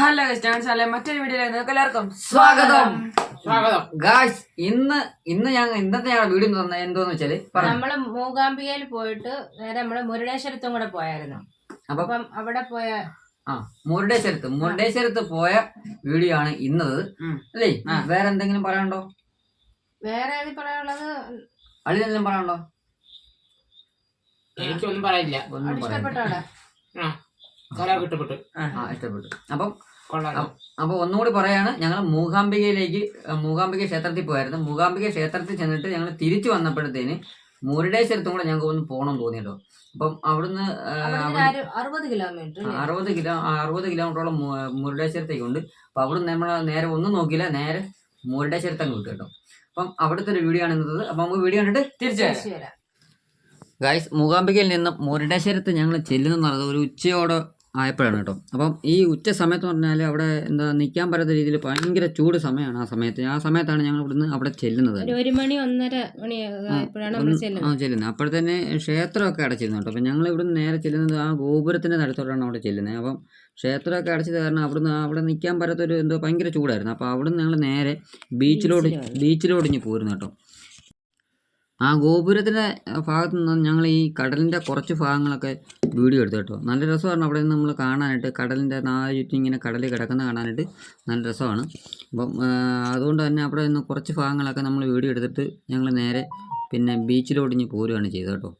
Hello ഞാൻ ചാലെ മറ്റൊരു വീഡിയോയിലേക്ക് നിങ്ങൾക്ക് എല്ലാവർക്കും സ്വാഗതം. സ്വാഗതം. ഗായ്സ് ഇന്ന് ഇന്ന് ഞങ്ങൾ ഇന്നത്തെ ഞങ്ങളുടെ വീഡിയോ തന്ന എന്തോന്ന് വെച്ചാൽ നമ്മൾ മൂകാംബികയിൽ പോയിട്ട് നേരെ നമ്മൾ മുരുടേശ്വരത്തും കൂടെ പോയായിരുന്നു. അപ്പൊ അവിടെ പോയ ആ മുരുടേശ്വരത്ത്. മുരുടേശ്വരത്ത് പോയ വീഡിയോ ആണ് ഇന്നത്. അല്ലേ? വേറെ എന്തെങ്കിലും പറയാനുണ്ടോ? വേറെ പറയാനുള്ളത്? അളിനെല്ലാം പറയാനുണ്ടോ? എനിക്കൊന്നും പറയില്ല. ഒന്നും പറയാനില്ല. ഇഷ്ടപ്പെട്ടു. അപ്പം കൊള്ളാം അപ്പൊ ഒന്നുകൂടി പറയാണ് ഞങ്ങൾ മൂകാംബികയിലേക്ക് മൂകാംബിക ക്ഷേത്രത്തിൽ പോയായിരുന്നു. മൂകാംബിക ക്ഷേത്രത്തിൽ ചെന്നിട്ട് ഞങ്ങൾ തിരിച്ചു വന്നപ്പോഴത്തേന് മുരുടേശ്വരത്തും കൂടെ ഞങ്ങൾക്ക് ഒന്ന് പോകണം തോന്നിയല്ലോ. അപ്പം അവിടുന്ന് അറുപത് കിലോമീറ്റർ അറുപത് കിലോ അറുപത് കിലോമീറ്ററോളം മുരുടേശ്വരത്തേക്ക് മുരുടേശ്വരത്തേക്കുണ്ട്. അപ്പൊ അവിടുന്ന് നമ്മൾ നേരെ ഒന്നും നോക്കിയില്ല നേരെ മുരുടേശ്വരത്ത് അങ്ങ് കിട്ടും. കേട്ടോ അപ്പം അവിടുത്തെ ഒരു വീഡിയോ ആണ് ഇന്നത് അപ്പൊ നമുക്ക് വീഡിയോ കണ്ടിട്ട് തിരിച്ചു വരാം. ഗായ്സ് മൂകാംബികയിൽ നിന്നും മുരുടേശ്വരത്ത് ഞങ്ങൾ ചെല്ലുന്നു ഒരു ഉച്ചയോടെ ആയപ്പോഴാണ് കേട്ടോ അപ്പം ഈ ഉച്ച സമയത്ത് പറഞ്ഞാൽ അവിടെ എന്താ നിൽക്കാൻ പറ്റാത്ത രീതിയിൽ ഭയങ്കര ചൂട് സമയമാണ് ആ സമയത്ത്. ആ സമയത്താണ് ഞങ്ങൾ ഇവിടുന്ന് അവിടെ ചെല്ലുന്നത്. ഒരു മണി ഒന്നര ആ ചെല്ലുന്നത്. അപ്പോഴത്തന്നെ ക്ഷേത്രമൊക്കെ അടച്ചിരുന്നു കേട്ടോ. അപ്പം ഞങ്ങൾ ഇവിടുന്ന് നേരെ ചെല്ലുന്നത് ആ ഗോപുരത്തിന്റെ തടത്തോടാണ് അവിടെ ചെല്ലുന്നത്. അപ്പം ക്ഷേത്രമൊക്കെ അടച്ചത് കാരണം അവിടുന്ന് അവിടെ നിൽക്കാൻ പറ്റാത്തൊരു എന്തോ ഭയങ്കര ചൂടായിരുന്നു. അപ്പോൾ അവിടുന്ന് ഞങ്ങൾ നേരെ ബീച്ചിലോട്ട് ബീച്ചിലോട്ട്. ഇഞ്ഞ് പോരുന്നു കേട്ടോ. ആ ഗോപുരത്തിന്റെ ഭാഗത്ത് നിന്ന് ഞങ്ങൾ ഈ കടലിന്റെ കുറച്ച് ഭാഗങ്ങളൊക്കെ വീഡിയോ എടുത്തു കേട്ടോ. നല്ല രസമാണ് അവിടെ നിന്ന് നമ്മൾ കാണാനായിട്ട്. കടലിന്റെ നാല് ചുറ്റും ഇങ്ങനെ കടൽ കിടക്കുന്ന കാണാനായിട്ട് നല്ല രസമാണ്. അപ്പം അതുകൊണ്ട് തന്നെ അവിടെ നിന്ന് കുറച്ച് ഭാഗങ്ങളൊക്കെ നമ്മൾ വീഡിയോ എടുത്തിട്ട് ഞങ്ങൾ നേരെ പിന്നെ ബീച്ചിലോട്ട് ഇനി പോരുകയാണ് ചെയ്തത് കേട്ടോ.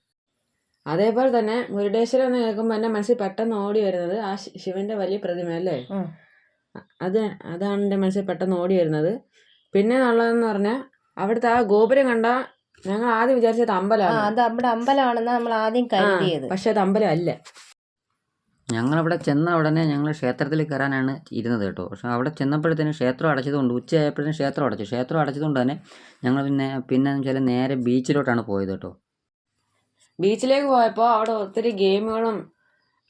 അതേപോലെ തന്നെ മുരുടേശ്വരം എന്ന് കേൾക്കുമ്പോൾ എന്റെ മനസ്സിൽ പെട്ടെന്ന് ഓടി വരുന്നത് ആ ശിവന്റെ വലിയ പ്രതിമ അല്ലേ. അത് അതാണ് എന്റെ മനസ്സിൽ പെട്ടെന്ന് ഓടി വരുന്നത്. പിന്നെ ഉള്ളതെന്ന് പറഞ്ഞാൽ അവിടുത്തെ ആ ഗോപുരം കണ്ട ഞങ്ങൾ ആദ്യം വിചാരിച്ചത് അമ്പലമാണ്. അത് നമ്മുടെ നമ്മൾ ആദ്യം കരുതിയത്. പക്ഷെ അത് അമ്പലം അല്ല ഞങ്ങളവിടെ ചെന്ന ഉടനെ ഞങ്ങൾ ക്ഷേത്രത്തിൽ കയറാനാണ് ഇരുന്നത് കേട്ടോ. പക്ഷെ അവിടെ ചെന്നപ്പോഴത്തേനും ക്ഷേത്രം അടച്ചതുകൊണ്ട് ഉച്ചയായപ്പോഴത്തേനും ക്ഷേത്രം അടച്ചു. ക്ഷേത്രം അടച്ചതുകൊണ്ട് തന്നെ ഞങ്ങൾ പിന്നെ പിന്നെ വെച്ചാൽ നേരെ ബീച്ചിലോട്ടാണ് പോയത് കേട്ടോ. ബീച്ചിലേക്ക് പോയപ്പോൾ അവിടെ ഒത്തിരി ഗെയിമുകളും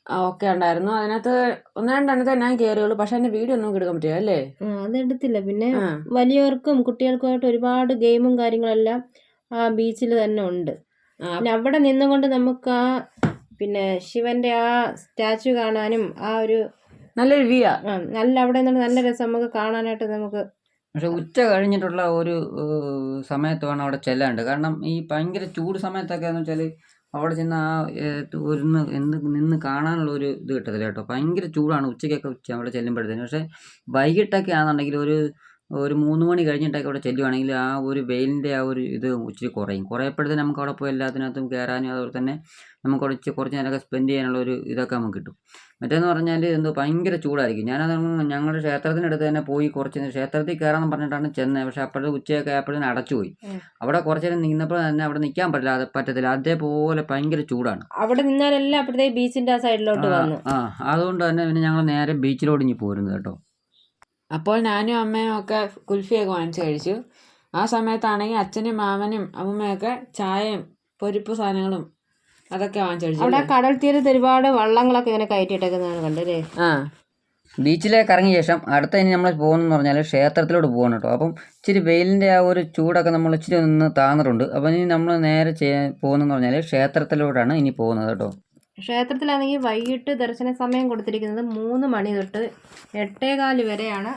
ഒക്കെ ഉണ്ടായിരുന്നു. അതിനകത്ത് ഒന്ന് രണ്ടെണ്ണത്തെ ഞാൻ കയറിയുള്ളൂ. പക്ഷെ എന്റെ വീഡിയോ ഒന്നും എടുക്കാൻ പറ്റില്ല അല്ലേ? ആ, അത് എടുത്തില്ല പിന്നെ വലിയവർക്കും കുട്ടികൾക്കുമായിട്ട് ഒരുപാട് ഗെയിമും കാര്യങ്ങളെല്ലാം ആ ബീച്ചിൽ തന്നെ ഉണ്ട്. പിന്നെ അവിടെ നിന്നുകൊണ്ട് നമുക്ക് ആ പിന്നെ ശിവന്റെ ആ സ്റ്റാച്ചു കാണാനും ആ ഒരു നല്ലൊരു വ്യൂ ആ. നല്ല അവിടെ നിന്ന് നല്ല രസം നമുക്ക് കാണാനായിട്ട് നമുക്ക് പക്ഷെ ഉച്ച കഴിഞ്ഞിട്ടുള്ള ഒരു ഏഹ്, സമയത്ത് വേണം അവിടെ ചെല്ലാണ്ട്. കാരണം ഈ ഭയങ്കര ചൂട് സമയത്തൊക്കെ എന്ന് വെച്ചാൽ അവിടെ ചെന്ന് ആ ഏഹ്, ഒരു എന്ത് നിന്ന് കാണാനുള്ള ഒരു ഇത് കിട്ടത്തില്ല കേട്ടോ. ഭയങ്കര ചൂടാണ് ഉച്ചയ്ക്കൊക്കെ ഉച്ച അവിടെ ചെല്ലുമ്പോഴത്തേന്. പക്ഷെ വൈകിട്ടൊക്കെ ആണെന്നുണ്ടെങ്കിൽ ഒരു ഒരു മൂന്ന് മണി കഴിഞ്ഞിട്ടൊക്കെ അവിടെ ചെല്ലുവാണെങ്കിൽ ആ ഒരു വെയിലിന്റെ ആ ഒരു ഇത് ഇച്ചിരി കുറയും. കുറയപ്പോഴത്തേന് നമുക്ക് അവിടെ പോയി എല്ലാത്തിനകത്തും കയറാനും അതുപോലെ തന്നെ നമുക്ക് അവിടെ ഇച്ചിരി കുറച്ച് നേരമൊക്കെ സ്പെൻഡ് ചെയ്യാനുള്ള ഒരു ഇതൊക്കെ നമുക്ക് കിട്ടും. മറ്റേന്ന് പറഞ്ഞാൽ എന്തോ ഭയങ്കര ചൂടായിരിക്കും. ഞാനത് ഞങ്ങളുടെ ക്ഷേത്രത്തിനടുത്ത് തന്നെ പോയി കുറച്ച് നേരം ക്ഷേത്രത്തിൽ കയറാമെന്ന് പറഞ്ഞിട്ടാണ് ചെന്നത്. പക്ഷേ അപ്പോഴത്തെ ഉച്ചയൊക്കെ ആയപ്പോഴത്തേന് അടച്ചുപോയി. അവിടെ കുറച്ച് നേരം നിന്നപ്പോൾ തന്നെ അവിടെ നിൽക്കാൻ പറ്റില്ല അത് പറ്റത്തില്ല. അതേപോലെ ഭയങ്കര ചൂടാണ്. അവിടെ നിന്നാലെല്ലാം അപ്പോഴത്തേക്ക് ബീച്ചിന്റെ ആ സൈഡിലോട്ട് വന്നു. ആ അതുകൊണ്ട് തന്നെ പിന്നെ ഞങ്ങൾ നേരെ ബീച്ചിലോട്ട് ഇനി പോരുന്നത് കേട്ടോ. അപ്പോൾ ഞാനും അമ്മയും ഒക്കെ കുൽഫിയൊക്കെ വാങ്ങിച്ച് കഴിച്ചു. ആ സമയത്താണെങ്കിൽ അച്ഛനും മാമനും അമ്മയൊക്കെ ചായയും പൊരിപ്പ് സാധനങ്ങളും അതൊക്കെ വാങ്ങിച്ച് കഴിച്ചു. അവിടെ കടൽ തീരത്ത് ഒരുപാട് വള്ളങ്ങളൊക്കെ ഇങ്ങനെ കയറ്റിയിട്ടേക്കുന്നതാണ് കണ്ടല്ലേ? ആ. ബീച്ചിലേക്ക് ഇറങ്ങിയ ശേഷം അടുത്ത ഇനി നമ്മൾ പോകുന്നതെന്ന് പറഞ്ഞാൽ ക്ഷേത്രത്തിലോട്ട് പോകണം കേട്ടോ. അപ്പം ഇച്ചിരി വെയിലിന്റെ ആ ഒരു ചൂടൊക്കെ നമ്മൾ ഇച്ചിരി ഒന്ന് താന്നിട്ടുണ്ട്. അപ്പം ഇനി നമ്മൾ നേരെ ചെയ്യാൻ പോകുന്നതെന്ന് പറഞ്ഞാൽ ക്ഷേത്രത്തിലോട്ടാണ് ഇനി പോകുന്നത് കേട്ടോ. ക്ഷേത്രത്തിലാണെങ്കിൽ വൈകിട്ട് ദർശന സമയം കൊടുത്തിരിക്കുന്നത് മൂന്ന് മണി തൊട്ട് എട്ടേകാൽ വരെയാണ്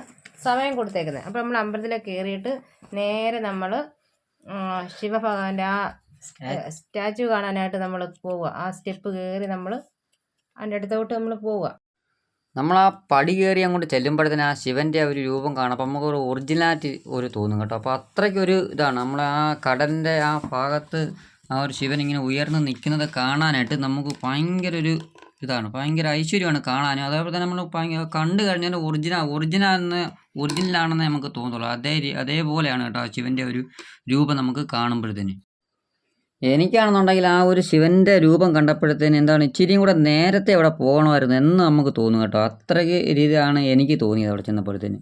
സമയം കൊടുത്തേക്കുന്നത്. അപ്പോൾ നമ്മൾ അമ്പലത്തിലേക്ക് കയറിയിട്ട് നേരെ നമ്മൾ ശിവഭഗവാന്റെ ആ സ്റ്റാച്ചു കാണാനായിട്ട് നമ്മൾ പോവുക. ആ സ്റ്റെപ്പ് കയറി നമ്മൾ അതിന്റെ അടുത്തോട്ട് നമ്മൾ പോവുക. നമ്മൾ ആ പടി കയറി അങ്ങോട്ട് ചെല്ലുമ്പോഴത്തേന് ആ ശിവന്റെ ആ ഒരു രൂപം കാണാം. അപ്പോൾ നമുക്ക് ഒരു ഒറിജിനാലിറ്റി ഒരു തോന്നും കേട്ടോ. അപ്പോൾ അത്രയ്ക്കൊരു ഇതാണ്. നമ്മൾ ആ കടലിന്റെ ആ ഭാഗത്ത് ആ ഒരു ശിവൻ ഇങ്ങനെ ഉയർന്ന് നിൽക്കുന്നത് കാണാനായിട്ട് നമുക്ക് ഭയങ്കര ഒരു ഇതാണ്. ഭയങ്കര ഐശ്വര്യമാണ് കാണാനും അതേപോലെ തന്നെ നമ്മൾ ഭയങ്കര കണ്ടു കഴിഞ്ഞാൽ ഒറിജിനൽ ഒറിജിനൽ എന്ന് ഒറിജിനലാണെന്ന് നമുക്ക് തോന്നുള്ളൂ അതേ അതേപോലെയാണ് കേട്ടോ ശിവന്റെ ഒരു രൂപം നമുക്ക് കാണുമ്പോഴത്തേന്. എനിക്കാണെന്നുണ്ടെങ്കിൽ ആ ഒരു ശിവന്റെ രൂപം കണ്ടപ്പോഴത്തേന് എന്താണ് ഇച്ചിരിയും കൂടെ നേരത്തെ അവിടെ പോകണമായിരുന്നു എന്ന് നമുക്ക് തോന്നും കേട്ടോ. അത്രയ്ക്ക് രീതിയാണ് എനിക്ക് തോന്നിയത് അവിടെ ചെന്നപ്പോഴത്തേന്.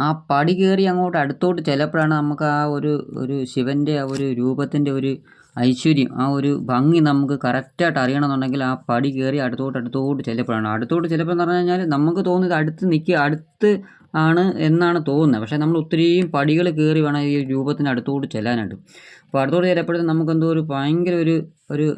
ആ പടി കയറി അങ്ങോട്ട് അടുത്തോട്ട് ചിലപ്പോഴാണ് നമുക്ക് ആ ഒരു ഒരു ശിവന്റെ ആ ഒരു രൂപത്തിന്റെ ഒരു ഐശ്വര്യം ആ ഒരു ഭംഗി നമുക്ക് കറക്റ്റായിട്ട് അറിയണമെന്നുണ്ടെങ്കിൽ ആ പടി കയറി അടുത്തോട്ട് അടുത്തോട്ട് ചെല്ലപ്പോഴാണ്. അടുത്തോട്ട് ചിലപ്പോൾ എന്ന് പറഞ്ഞു കഴിഞ്ഞാൽ നമുക്ക് തോന്നിയത് അടുത്ത് നിൽക്കുക അടുത്ത് ആണ് എന്നാണ് തോന്നുന്നത്. പക്ഷേ നമ്മൾ ഒത്തിരിയും പടികൾ കയറി വേണം ഈ രൂപത്തിന് അടുത്തോട്ട് ചെല്ലാനായിട്ട്. അപ്പോൾ അടുത്തോട്ട് ചെല്ലപ്പോഴത്തെ നമുക്ക് എന്തോ ഒരു ഭയങ്കര ഒരു ഒരു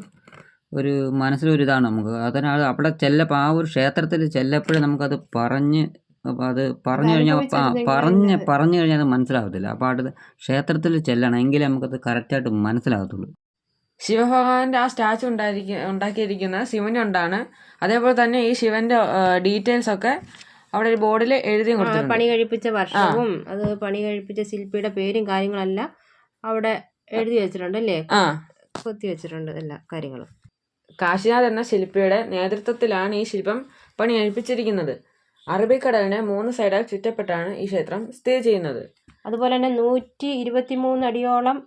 ഒരു മനസ്സിലൊരു ഇതാണ് നമുക്ക്. അതിനാൽ അവിടെ ചെല്ലപ്പോൾ ആ ഒരു ക്ഷേത്രത്തിൽ ചെല്ലപ്പോഴേ നമുക്കത് പറഞ്ഞ് അപ്പോൾ അത് പറഞ്ഞു കഴിഞ്ഞാൽ ആ, പറഞ്ഞ് പറഞ്ഞു കഴിഞ്ഞാൽ അത് മനസ്സിലാവത്തില്ല. അപ്പോൾ അടുത്ത് ക്ഷേത്രത്തിൽ ചെല്ലണം എങ്കിലേ നമുക്കത് കറക്റ്റായിട്ട് മനസ്സിലാകത്തുള്ളൂ ശിവഭഗവാന്റെ ആ സ്റ്റാച്ചു ഉണ്ടായിരിക്കും ഉണ്ടാക്കിയിരിക്കുന്നത് ശിവനുണ്ടാണ് അതേപോലെ തന്നെ ഈ ശിവന്റെ ഡീറ്റെയിൽസ് ഒക്കെ അവിടെ ഒരു ബോർഡിൽ എഴുതി കൊടുത്തിട്ടുണ്ട്. പണി കഴിപ്പിച്ച വർഷവും അത് പണി കഴിപ്പിച്ച ശില്പിയുടെ പേരും കാര്യങ്ങളെല്ലാം അവിടെ എഴുതി വെച്ചിട്ടുണ്ട് അല്ലേ? ആ. കൊത്തി വെച്ചിട്ടുണ്ട് എല്ലാ കാര്യങ്ങളും. കാശിനാഥ് എന്ന ശില്പിയുടെ നേതൃത്വത്തിലാണ് ഈ ശില്പം പണി കഴിപ്പിച്ചിരിക്കുന്നത്. അറബിക്കടലിനെ മൂന്ന് സൈഡായി ചുറ്റപ്പെട്ടാണ് ഈ ക്ഷേത്രം സ്ഥിതി ചെയ്യുന്നത്. അതുപോലെ തന്നെ നൂറ്റി ഇരുപത്തി മൂന്ന് അടിയോളം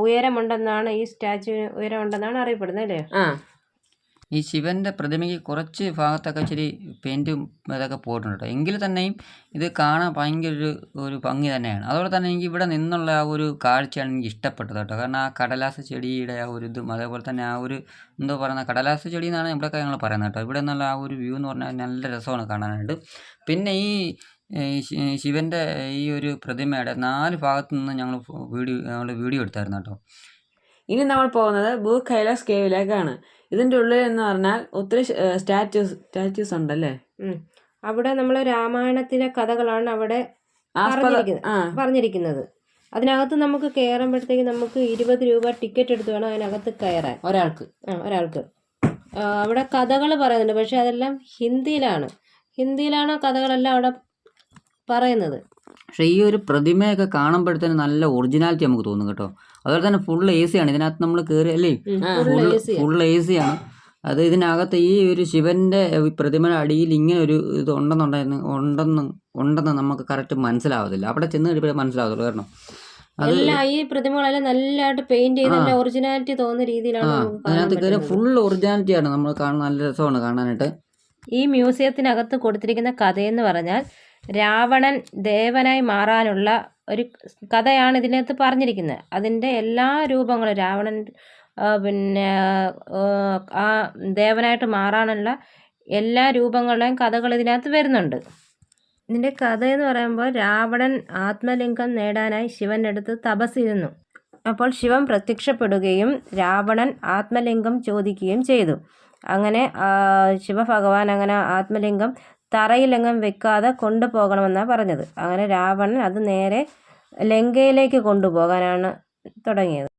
ഉയരമുണ്ടെന്നാണ് ഈ സ്റ്റാച്യു ഉയരമുണ്ടെന്നാണ് അറിയപ്പെടുന്നത് അല്ലേ? ആ. ഈ ശിവന്റെ പ്രതിമയ്ക്ക് കുറച്ച് ഭാഗത്തൊക്കെ ഇച്ചിരി പെയിന്റും ഇതൊക്കെ പോയിട്ടുണ്ട് എങ്കിൽ തന്നെയും ഇത് കാണാൻ ഭയങ്കര ഒരു ഒരു ഭംഗി തന്നെയാണ്. അതുപോലെ തന്നെ എനിക്ക് ഇവിടെ നിന്നുള്ള ആ ഒരു കാഴ്ചയാണ് എനിക്ക് ഇഷ്ടപ്പെട്ടത് കേട്ടോ. കാരണം ആ കടലാസ ചെടിയുടെ ആ ഒരു ഇതും അതേപോലെ തന്നെ ആ ഒരു എന്തോ പറയുന്ന കടലാസ ചെടി എന്നാണ് ഇവിടെയൊക്കെ ഞങ്ങൾ പറയുന്നത് കേട്ടോ. ഇവിടെ നിന്നുള്ള ആ ഒരു വ്യൂ എന്ന് പറഞ്ഞാൽ നല്ല രസമാണ് കാണാനായിട്ട്. പിന്നെ ഈ ശിവന്റെ ഈ ഒരു പ്രതിമയുടെ നാല് ഭാഗത്തു നിന്ന് ഞങ്ങൾ വീഡിയോ ഞങ്ങൾ വീഡിയോ എടുത്തായിരുന്നു കേട്ടോ. ഇനി നമ്മൾ പോകുന്നത് ഭൂ കൈലാസ് കേവിലേക്കാണ്. ഇതിന്റെ ഉള്ളിൽ എന്ന് പറഞ്ഞാൽ ഒത്തിരി സ്റ്റാറ്റ്യൂസ് സ്റ്റാറ്റ്യൂസ് ഉണ്ടല്ലേ. അവിടെ നമ്മൾ രാമായണത്തിലെ കഥകളാണ് അവിടെ പറഞ്ഞിരിക്കുന്നത്. അതിനകത്ത് നമുക്ക് കയറുമ്പോഴത്തേക്ക് നമുക്ക് ഇരുപത് രൂപ ടിക്കറ്റ് എടുത്ത് വേണം അതിനകത്ത് കയറാൻ. ഒരാൾക്ക്. ആ ഒരാൾക്ക്. അവിടെ കഥകൾ പറയുന്നുണ്ട്. പക്ഷെ അതെല്ലാം ഹിന്ദിയിലാണ്. ഹിന്ദിയിലാണ് കഥകളെല്ലാം അവിടെ പറയുന്നത്. പക്ഷേ ഈ ഒരു പ്രതിമയൊക്കെ കാണുമ്പോഴത്തേന് നല്ല ഒറിജിനാലിറ്റി നമുക്ക് തോന്നും കേട്ടോ. അതുപോലെ തന്നെ ഫുൾ എ സി ആണ്. ഇതിനകത്ത് നമ്മൾ കയറി അല്ലേ? ഫുൾ എ സി ആണ്. അത് ഇതിനകത്ത് ഈ ഒരു ശിവന്റെ പ്രതിമയുടെ അടിയിൽ ഇങ്ങനെ ഒരു ഇത് ഉണ്ടെന്നുണ്ടായിരുന്നു ഉണ്ടെന്ന് ഉണ്ടെന്ന് നമുക്ക് കറക്റ്റ് മനസ്സിലാവത്തില്ല. അവിടെ ചെന്ന് കഴിയുമ്പോഴേ മനസ്സിലാവത്തുള്ളൂ കാരണം. എല്ലാം ഈ പ്രതിമകളെല്ലാം നല്ലതായിട്ട് പെയിന്റ് ചെയ്ത് നല്ല ഒറിജിനാലിറ്റി തോന്നുന്ന രീതിയിലാണ് അതിനകത്ത് കയറി ഫുൾ ഒറിജിനാലിറ്റി ആണ്. നമ്മൾ കാണാൻ നല്ല രസമാണ് കാണാനായിട്ട്. ഈ മ്യൂസിയത്തിനകത്ത് കൊടുത്തിരിക്കുന്ന കഥയെന്ന് പറഞ്ഞാൽ രാവണൻ ദേവനായി മാറാനുള്ള ഒരു കഥയാണ് ഇതിനകത്ത് പറഞ്ഞിരിക്കുന്നത്. അതിന്റെ എല്ലാ രൂപങ്ങളും രാവണൻ പിന്നെ ആ, ദേവനായിട്ട് മാറാനുള്ള എല്ലാ രൂപങ്ങളുടെയും കഥകൾ ഇതിനകത്ത് വരുന്നുണ്ട്. ഇതിന്റെ കഥ എന്ന് പറയുമ്പോൾ രാവണൻ ആത്മലിംഗം നേടാനായി ശിവന്റെ അടുത്ത് തപസ്സിരുന്നു അപ്പോൾ ശിവൻ പ്രത്യക്ഷപ്പെടുകയും രാവണൻ ആത്മലിംഗം ചോദിക്കുകയും ചെയ്തു. അങ്ങനെ ശിവഭഗവാൻ അങ്ങനെ ആത്മലിംഗം തറയിലെങ്ങും വെക്കാതെ കൊണ്ടുപോകണമെന്നാണ് പറഞ്ഞത്. അങ്ങനെ രാവണൻ അത് നേരെ ലങ്കയിലേക്ക് കൊണ്ടുപോകാനാണ് തുടങ്ങിയത്.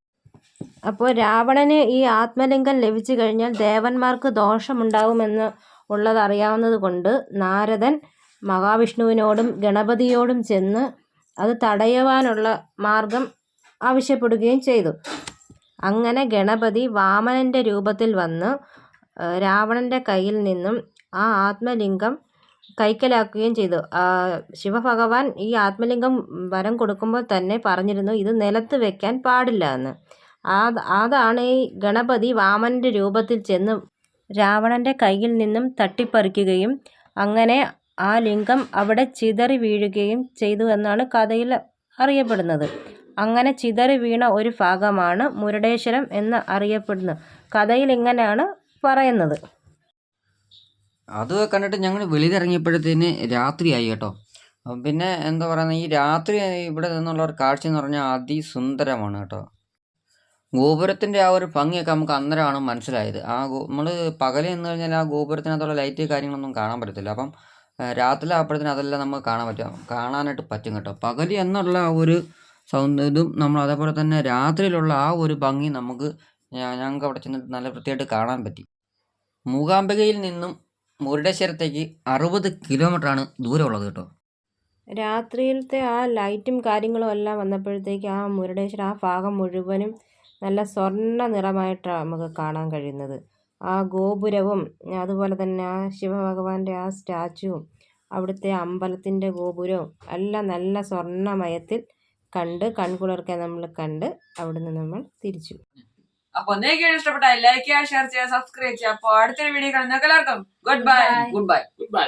അപ്പോൾ രാവണന് ഈ ആത്മലിംഗം ലഭിച്ചു കഴിഞ്ഞാൽ ദേവന്മാർക്ക് ദോഷമുണ്ടാകുമെന്ന് ഉള്ളത് അറിയാവുന്നത് കൊണ്ട് നാരദൻ മഹാവിഷ്ണുവിനോടും ഗണപതിയോടും ചെന്ന് അത് തടയുവാനുള്ള മാർഗം ആവശ്യപ്പെടുകയും ചെയ്തു. അങ്ങനെ ഗണപതി വാമനന്റെ രൂപത്തിൽ വന്ന് രാവണന്റെ കയ്യിൽ നിന്നും ആ ആത്മലിംഗം കൈക്കലാക്കുകയും ചെയ്തു. ശിവഭഗവാൻ ഈ ആത്മലിംഗം വരം കൊടുക്കുമ്പോൾ തന്നെ പറഞ്ഞിരുന്നു ഇത് നിലത്ത് വെക്കാൻ പാടില്ല എന്ന്. ആ അതാണ് ഈ ഗണപതി വാമനന്റെ രൂപത്തിൽ ചെന്ന് രാവണന്റെ കയ്യിൽ നിന്നും തട്ടിപ്പറിക്കുകയും അങ്ങനെ ആ ലിംഗം അവിടെ ചിതറി വീഴുകയും ചെയ്തു എന്നാണ് കഥയിൽ അറിയപ്പെടുന്നത്. അങ്ങനെ ചിതറി വീണ ഒരു ഭാഗമാണ് മുരുടേശ്വരം എന്ന് അറിയപ്പെടുന്നത്. കഥയിൽ ഇങ്ങനെയാണ് പറയുന്നത്. അത് കണ്ടിട്ട് ഞങ്ങൾ വെളിയിലിറങ്ങിയപ്പോഴത്തേന് രാത്രിയായി കേട്ടോ. പിന്നെ എന്താ പറയുന്നത് ഈ രാത്രി ഇവിടെ നിന്നുള്ള ഒരു കാഴ്ച എന്ന് പറഞ്ഞാൽ അതിസുന്ദരമാണ് കേട്ടോ. ഗോപുരത്തിന്റെ ആ ഒരു ഭംഗിയൊക്കെ നമുക്ക് അന്നേരമാണ് മനസ്സിലായത്. ആ നമ്മൾ പകലെ എന്ന് കഴിഞ്ഞാൽ ആ ഗോപുരത്തിനകത്തുള്ള ലൈറ്റ് കാര്യങ്ങളൊന്നും കാണാൻ പറ്റത്തില്ല. അപ്പം രാത്രി ആകുമ്പോഴത്തേന് അതെല്ലാം നമുക്ക് കാണാൻ പറ്റും. കാണാനായിട്ട് പറ്റും കേട്ടോ. പകൽ എന്നുള്ള ആ ഒരു ഇതും നമ്മൾ അതേപോലെ തന്നെ രാത്രിയിലുള്ള ആ ഒരു ഭംഗി നമുക്ക് ഞങ്ങൾക്ക് അവിടെ ചെന്നിട്ട് നല്ല വൃത്തിയായിട്ട് കാണാൻ പറ്റി. മൂകാംബികയിൽ നിന്നും മുരുടേശ്വരത്തേക്ക് അറുപത് കിലോമീറ്ററാണ് ദൂരമുള്ളത് കേട്ടോ. രാത്രിയിലത്തെ ആ ലൈറ്റും കാര്യങ്ങളും എല്ലാം വന്നപ്പോഴത്തേക്ക് ആ മുരുടേശ്വര ആ ഭാഗം മുഴുവനും നല്ല സ്വർണ നിറമായിട്ടാണ് നമുക്ക് കാണാൻ കഴിയുന്നത്. ആ ഗോപുരവും അതുപോലെ തന്നെ ആ ശിവഭഗവാന്റെ ആ സ്റ്റാച്ചുവും അവിടുത്തെ അമ്പലത്തിന്റെ ഗോപുരവും എല്ലാം നല്ല സ്വർണമയത്തിൽ കണ്ട് കൺകുളിർക്കെ നമ്മൾ കണ്ട് അവിടുന്ന് നമ്മൾ തിരിച്ചു. അപ്പൊ ഒന്നേക്കാണ് ഇഷ്ടപ്പെട്ട ലൈക്ക് ചെയ്യുക ഷെയർ ചെയ്യുക സബ്സ്ക്രൈബ് ചെയ്യുക. അപ്പൊ അടുത്തൊരു വീഡിയോ കാണുന്ന എല്ലാവർക്കും good bye good bye good bye